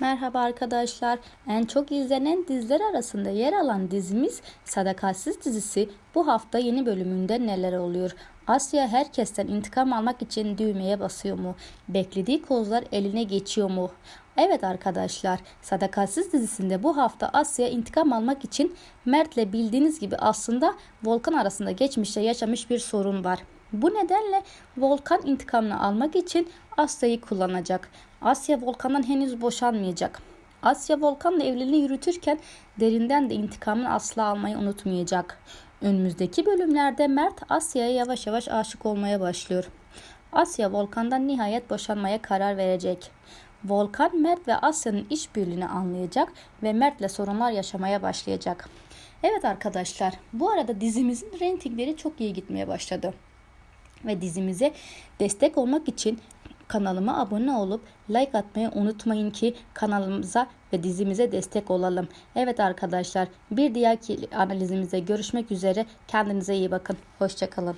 Merhaba arkadaşlar. En çok izlenen diziler arasında yer alan dizimiz Sadakatsiz dizisi bu hafta yeni bölümünde neler oluyor? Asya herkesten intikam almak için düğmeye basıyor mu? Beklediği kozlar eline geçiyor mu? Evet arkadaşlar, Sadakatsiz dizisinde bu hafta Asya intikam almak için Mert'le bildiğiniz gibi aslında Volkan arasında geçmişte yaşamış bir sorun var. Bu nedenle Volkan intikamını almak için Asya'yı kullanacak. Asya Volkan'dan henüz boşanmayacak. Asya Volkan'la evliliğini yürütürken derinden de intikamını asla almayı unutmayacak. Önümüzdeki bölümlerde Mert Asya'ya yavaş yavaş aşık olmaya başlıyor. Asya Volkan'dan nihayet boşanmaya karar verecek. Volkan Mert ve Asya'nın işbirliğini anlayacak ve Mert'le sorunlar yaşamaya başlayacak. Evet arkadaşlar, bu arada dizimizin reytingleri çok iyi gitmeye başladı ve dizimize destek olmak için kanalıma abone olup like atmayı unutmayın ki kanalımıza ve dizimize destek olalım. Evet arkadaşlar bir diğer analizimizde görüşmek üzere. Kendinize iyi bakın. Hoşçakalın.